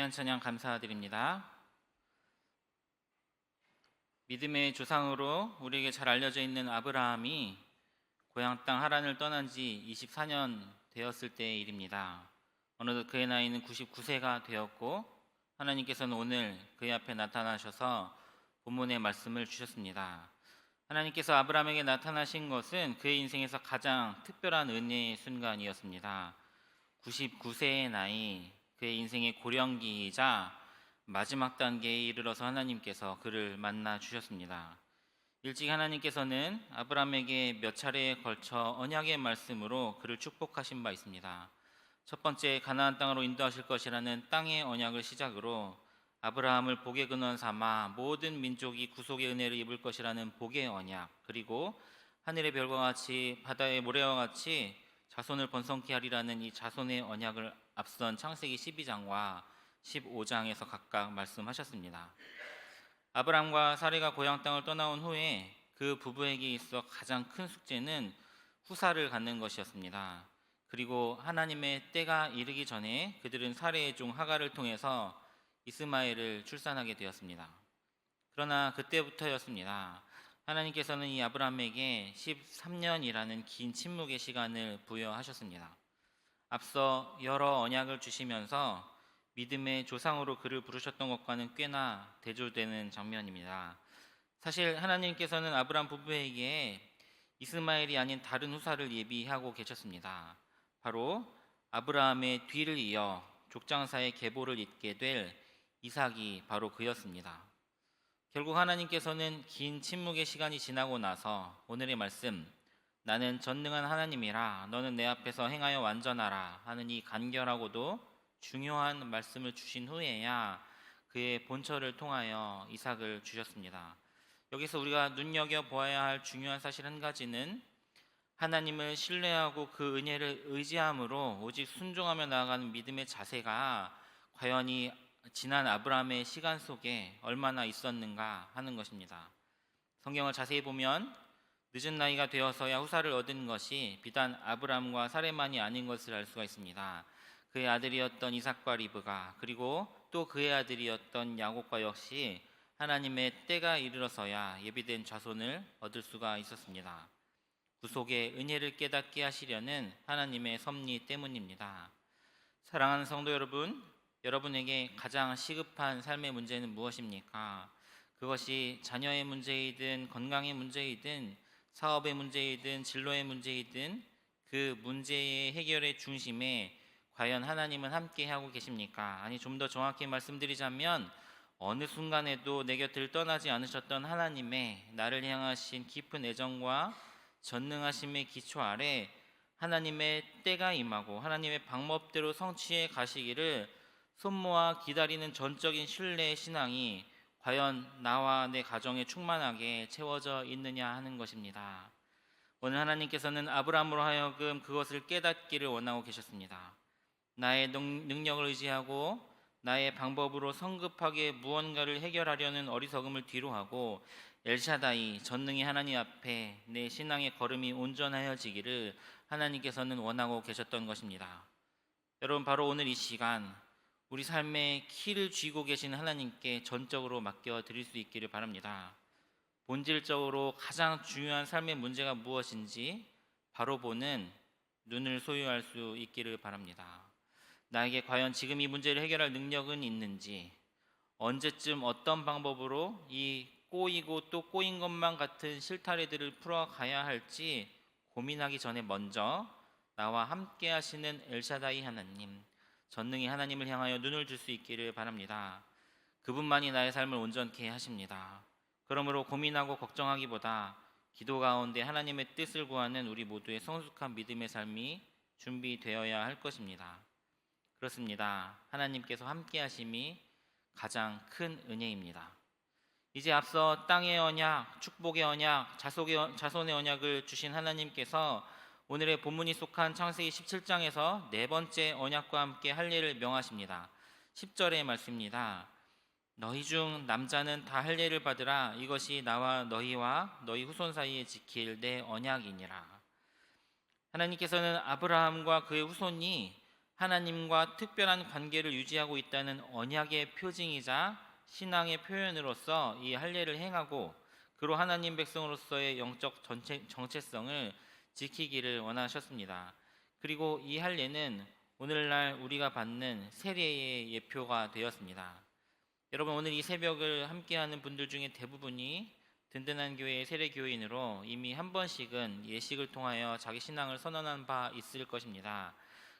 귀한 찬양 감사드립니다. 믿음의 조상으로 우리에게 잘 알려져 있는 아브라함이 고향 땅 하란을 떠난 지 24년 되었을 때의 일입니다. 어느덧 그의 나이는 99세가 되었고 하나님께서는 오늘 그의 앞에 나타나셔서 본문의 말씀을 주셨습니다. 하나님께서 아브라함에게 나타나신 것은 그의 인생에서 가장 특별한 은혜의 순간이었습니다. 99세의 나이, 그의 인생의 고령기이자 마지막 단계에 이르러서 하나님께서 그를 만나 주셨습니다. 일찍 하나님께서는 아브라함에게 몇 차례에 걸쳐 언약의 말씀으로 그를 축복하신 바 있습니다. 첫 번째 가나안 땅으로 인도하실 것이라는 땅의 언약을 시작으로 아브라함을 복의 근원 삼아 모든 민족이 구속의 은혜를 입을 것이라는 복의 언약 그리고 하늘의 별과 같이 바다의 모래와 같이 자손을 번성케 하리라는 이 자손의 언약을 앞선 창세기 12장과 15장에서 각각 말씀하셨습니다. 아브람과 사례가 고향 땅을 떠나온 후에 그 부부에게 있어 가장 큰 숙제는 후사를 갖는 것이었습니다. 그리고 하나님의 때가 이르기 전에 그들은 사례의 종 하가를 통해서 이스마엘을 출산하게 되었습니다. 그러나 그때부터였습니다. 하나님께서는 이 아브라함에게 13년이라는 긴 침묵의 시간을 부여하셨습니다. 앞서 여러 언약을 주시면서 믿음의 조상으로 그를 부르셨던 것과는 꽤나 대조되는 장면입니다. 사실 하나님께서는 아브라함 부부에게 이스마엘이 아닌 다른 후사를 예비하고 계셨습니다. 바로 아브라함의 뒤를 이어 족장사의 계보를 잇게 될 이삭이 바로 그였습니다. 결국 하나님께서는 긴 침묵의 시간이 지나고 나서 오늘의 말씀 나는 전능한 하나님이라 너는 내 앞에서 행하여 완전하라 하는 이 간결하고도 중요한 말씀을 주신 후에야 그의 본처를 통하여 이삭을 주셨습니다. 여기서 우리가 눈여겨 보아야 할 중요한 사실 한 가지는 하나님을 신뢰하고 그 은혜를 의지함으로 오직 순종하며 나아가는 믿음의 자세가 과연 이 지난 아브라함의 시간 속에 얼마나 있었는가 하는 것입니다. 성경을 자세히 보면 늦은 나이가 되어서야 후사를 얻은 것이 비단 아브라함과 사레만이 아닌 것을 알 수가 있습니다. 그의 아들이었던 이삭과 리브가 그리고 또 그의 아들이었던 야곱과 역시 하나님의 때가 이르러서야 예비된 자손을 얻을 수가 있었습니다. 구속의 은혜를 깨닫게 하시려는 하나님의 섭리 때문입니다. 사랑하는 성도 여러분, 여러분에게 가장 시급한 삶의 문제는 무엇입니까? 그것이 자녀의 문제이든 건강의 문제이든 사업의 문제이든 진로의 문제이든 그 문제의 해결의 중심에 과연 하나님은 함께 하고 계십니까? 아니 좀 더 정확히 말씀드리자면 어느 순간에도 내 곁을 떠나지 않으셨던 하나님의 나를 향하신 깊은 애정과 전능하심의 기초 아래 하나님의 때가 임하고 하나님의 방법대로 성취해 가시기를 손모아 기다리는 전적인 신뢰의 신앙이 과연 나와 내 가정에 충만하게 채워져 있느냐 하는 것입니다. 오늘 하나님께서는 아브라함으로 하여금 그것을 깨닫기를 원하고 계셨습니다. 나의 능력을 의지하고 나의 방법으로 성급하게 무언가를 해결하려는 어리석음을 뒤로 하고 엘샤다이 전능의 하나님 앞에 내 신앙의 걸음이 온전하여지기를 하나님께서는 원하고 계셨던 것입니다. 여러분 바로 오늘 이 시간 우리 삶의 키를 쥐고 계신 하나님께 전적으로 맡겨 드릴 수 있기를 바랍니다. 본질적으로 가장 중요한 삶의 문제가 무엇인지 바로 보는 눈을 소유할 수 있기를 바랍니다. 나에게 과연 지금 이 문제를 해결할 능력은 있는지, 언제쯤 어떤 방법으로 이 꼬이고 또 꼬인 것만 같은 실타래들을 풀어가야 할지 고민하기 전에 먼저 나와 함께 하시는 엘샤다이 하나님, 전능의 하나님을 향하여 눈을 줄 수 있기를 바랍니다. 그분만이 나의 삶을 온전케 하십니다. 그러므로 고민하고 걱정하기보다 기도 가운데 하나님의 뜻을 구하는 우리 모두의 성숙한 믿음의 삶이 준비되어야 할 것입니다. 그렇습니다. 하나님께서 함께 하심이 가장 큰 은혜입니다. 이제 앞서 땅의 언약, 축복의 언약, 자손의 언약을 주신 하나님께서 오늘의 본문이 속한 창세기 17장에서 네 번째 언약과 함께 할 일을 명하십니다. 10절의 말씀입니다. 너희 중 남자는 다 할례를 받으라 이것이 나와 너희와 너희 후손 사이에 지킬 내 언약이니라. 하나님께서는 아브라함과 그의 후손이 하나님과 특별한 관계를 유지하고 있다는 언약의 표징이자 신앙의 표현으로서 이 할례를 행하고 그로 하나님 백성으로서의 영적 정체성을 지키기를 원하셨습니다. 그리고 이 할례는 오늘날 우리가 받는 세례의 예표가 되었습니다. 여러분 오늘 이 새벽을 함께하는 분들 중에 대부분이 든든한 교회의 세례 교인으로 이미 한 번씩은 예식을 통하여 자기 신앙을 선언한 바 있을 것입니다.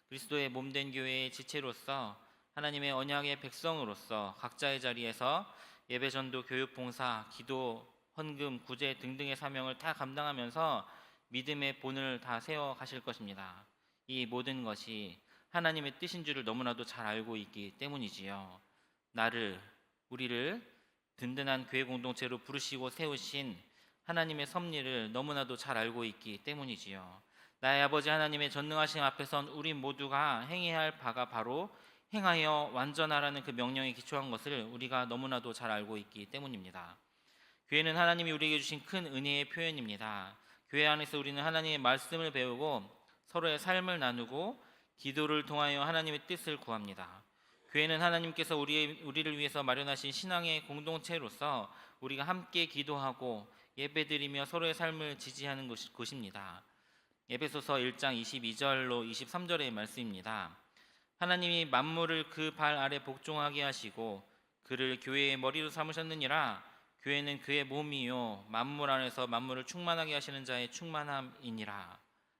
그리스도의 몸된 교회의 지체로서 하나님의 언약의 백성으로서 각자의 자리에서 예배 전도 교육 봉사 기도 헌금 구제 등등의 사명을 다 감당하면서 믿음의 본을 다 세워 가실 것입니다. 이 모든 것이 하나님의 뜻인 줄을 너무나도 잘 알고 있기 때문이지요. 나를 우리를 든든한 교회 공동체로 부르시고 세우신 하나님의 섭리를 너무나도 잘 알고 있기 때문이지요. 나의 아버지 하나님의 전능하심 앞에선 우리 모두가 행해야 할 바가 바로 행하여 완전하라는 그 명령에 기초한 것을 우리가 너무나도 잘 알고 있기 때문입니다. 교회는 하나님이 우리에게 주신 큰 은혜의 표현입니다. 교회 안에서 우리는 하나님의 말씀을 배우고 서로의 삶을 나누고 기도를 통하여 하나님의 뜻을 구합니다. 교회는 하나님께서 우리, 우리를 위해서 마련하신 신앙의 공동체로서 우리가 함께 기도하고 예배드리며 서로의 삶을 지지하는 곳, 곳입니다. 에베소서 1장 22절로 23절의 말씀입니다. 하나님이 만물을 그 발 아래 복종하게 하시고 그를 교회의 머리로 삼으셨느니라 교회는 그의 몸이요 만물 안에서 만물을 충만하게 하시는 자의 충만함이니라.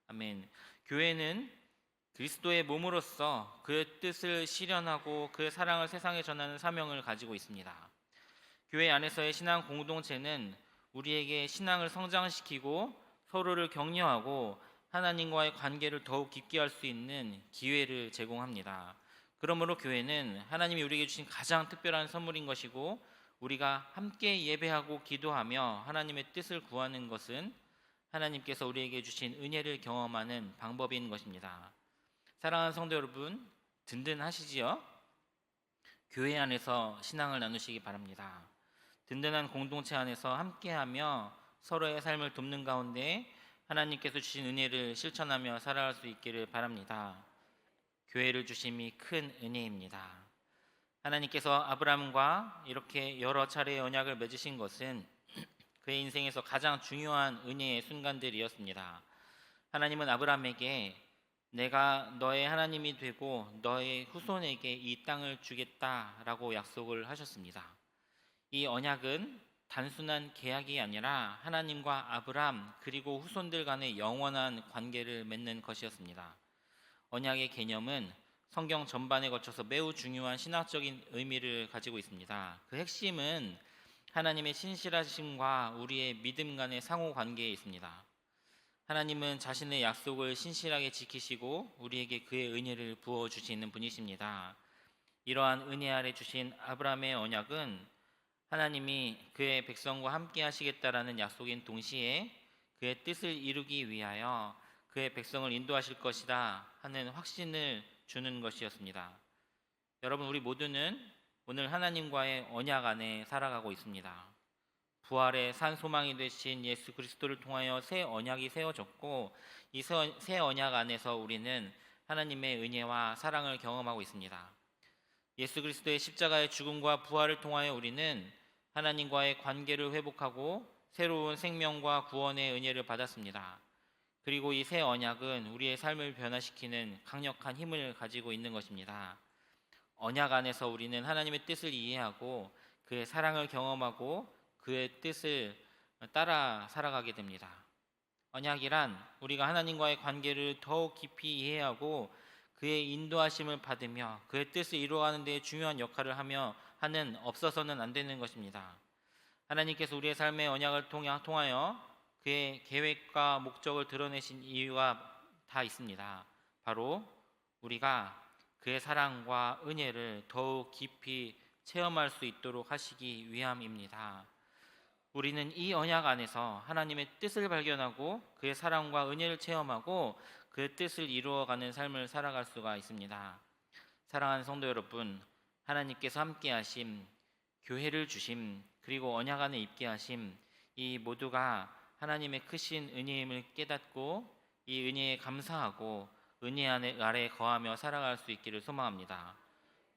아멘. 교회는 그리스도의 몸으로서 그의 뜻을 실현하고 그의 사랑을 세상에 전하는 사명을 가지고 있습니다. 교회 안에서의 신앙 공동체는 우리에게 신앙을 성장시키고 서로를 격려하고 하나님과의 관계를 더욱 깊게 할 수 있는 기회를 제공합니다. 그러므로 교회는 하나님이 우리에게 주신 가장 특별한 선물인 것이고 우리가 함께 예배하고 기도하며 하나님의 뜻을 구하는 것은 하나님께서 우리에게 주신 은혜를 경험하는 방법인 것입니다. 사랑하는 성도 여러분, 든든하시지요? 교회 안에서 신앙을 나누시기 바랍니다. 든든한 공동체 안에서 함께하며 서로의 삶을 돕는 가운데 하나님께서 주신 은혜를 실천하며 살아갈 수 있기를 바랍니다. 교회를 주심이 큰 은혜입니다. 하나님께서 아브라함과 이렇게 여러 차례 언약을 맺으신 것은 그의 인생에서 가장 중요한 은혜의 순간들이었습니다. 하나님은 아브라함에게 내가 너의 하나님이 되고 너의 후손에게 이 땅을 주겠다라고 약속을 하셨습니다. 이 언약은 단순한 계약이 아니라 하나님과 아브람 그리고 후손들 간의 영원한 관계를 맺는 것이었습니다. 언약의 개념은 성경 전반에 거쳐서 매우 중요한 신학적인 의미를 가지고 있습니다. 그 핵심은 하나님의 신실하심과 우리의 믿음 간의 상호 관계에 있습니다. 하나님은 자신의 약속을 신실하게 지키시고 우리에게 그의 은혜를 부어 주시는 분이십니다. 이러한 은혜 아래 주신 아브라함의 언약은 하나님이 그의 백성과 함께 하시겠다라는 약속인 동시에 그의 뜻을 이루기 위하여 그의 백성을 인도하실 것이다 하는 확신을 주는 것이었습니다. 여러분 우리 모두는 오늘 하나님과의 언약 안에 살아가고 있습니다. 부활의 산 소망이 되신 예수 그리스도를 통하여 새 언약이 세워졌고 이 새 언약 안에서 우리는 하나님의 은혜와 사랑을 경험하고 있습니다. 예수 그리스도의 십자가의 죽음과 부활을 통하여 우리는 하나님과의 관계를 회복하고 새로운 생명과 구원의 은혜를 받았습니다. 그리고 이 새 언약은 우리의 삶을 변화시키는 강력한 힘을 가지고 있는 것입니다. 언약 안에서 우리는 하나님의 뜻을 이해하고 그의 사랑을 경험하고 그의 뜻을 따라 살아가게 됩니다. 언약이란 우리가 하나님과의 관계를 더욱 깊이 이해하고 그의 인도하심을 받으며 그의 뜻을 이루어가는 데 중요한 역할을 하며 하는 없어서는 안 되는 것입니다. 하나님께서 우리의 삶의 언약을 통하여 그의 계획과 목적을 드러내신 이유가 다 있습니다. 바로 우리가 그의 사랑과 은혜를 더욱 깊이 체험할 수 있도록 하시기 위함입니다. 우리는 이 언약 안에서 하나님의 뜻을 발견하고 그의 사랑과 은혜를 체험하고 그 뜻을 이루어가는 삶을 살아갈 수가 있습니다. 사랑하는 성도 여러분, 하나님께서 함께 하심, 교회를 주심, 그리고 언약 안에 입게 하심, 이 모두가 하나님의 크신 은혜임을 깨닫고 이 은혜에 감사하고 은혜 아래 거하며 살아갈 수 있기를 소망합니다.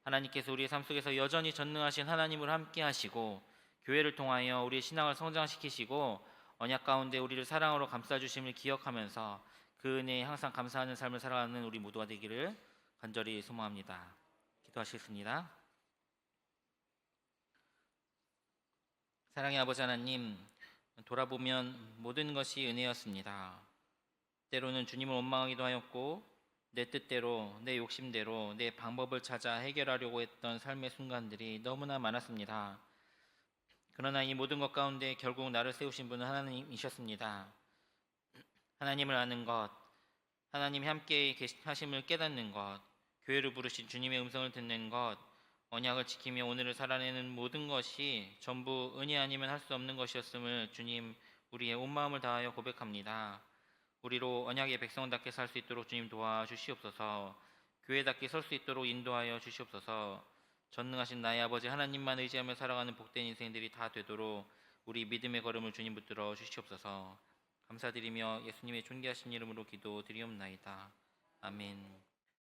하나님께서 우리의 삶 속에서 여전히 전능하신 하나님을 함께 하시고 교회를 통하여 우리의 신앙을 성장시키시고 언약 가운데 우리를 사랑으로 감싸 주심을 기억하면서 그 은혜에 항상 감사하는 삶을 살아가는 우리 모두가 되기를 간절히 소망합니다. 기도하시겠습니다. 사랑의 아버지 하나님, 돌아보면 모든 것이 은혜였습니다. 때로는 주님을 원망하기도 하였고 내 뜻대로, 내 욕심대로, 내 방법을 찾아 해결하려고 했던 삶의 순간들이 너무나 많았습니다. 그러나 이 모든 것 가운데 결국 나를 세우신 분은 하나님이셨습니다. 하나님을 아는 것, 하나님이 함께 하심을 깨닫는 것, 교회를 부르신 주님의 음성을 듣는 것, 언약을 지키며 오늘을 살아내는 모든 것이 전부 은혜 아니면 할 수 없는 것이었음을 주님 우리의 온 마음을 다하여 고백합니다. 우리로 언약의 백성답게 살 수 있도록 주님 도와주시옵소서. 교회답게 설 수 있도록 인도하여 주시옵소서. 전능하신 나의 아버지 하나님만 의지하며 살아가는 복된 인생들이 다 되도록 우리 믿음의 걸음을 주님 붙들어 주시옵소서. 감사드리며 예수님의 존귀하신 이름으로 기도드리옵나이다. 아멘.